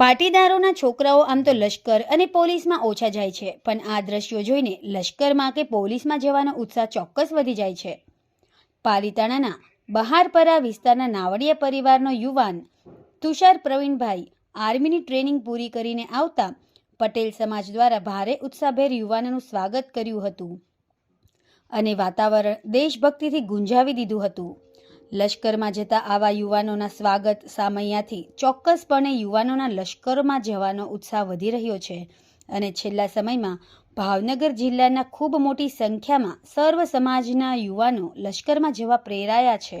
પાટીદારોના છોકરાઓ આમ તો લશ્કર અને પોલીસમાં ઓછા જાય છે, પણ આ દ્રશ્યો જોઈને લશ્કરમાં કે પોલીસમાં જવાનો ઉત્સાહ ચોક્કસ વધી જાય છે. પાલીતાણાના બહારપરા વિસ્તારના નાવડિયા પરિવારનો યુવાન તુષાર પ્રવીણભાઈ આર્મીની ટ્રેનિંગ પૂરી કરીને આવતા પટેલ સમાજ દ્વારા ભારે ઉત્સાહભેર યુવાનોનું સ્વાગત કર્યું હતું અને વાતાવરણ દેશભક્તિથી ગુંજાવી દીધું હતું. લશ્કરમાં જતા આવા યુવાનોના સ્વાગત સામૈયાથી ચોક્કસપણે યુવાનોના લશ્કરમાં જવાનો ઉત્સાહ વધી રહ્યો છે. અને છેલ્લા સમયમાં ભાવનગર જિલ્લાના ખૂબ મોટી સંખ્યામાં સર્વ સમાજના યુવાનો લશ્કરમાં જવા પ્રેરાયા છે.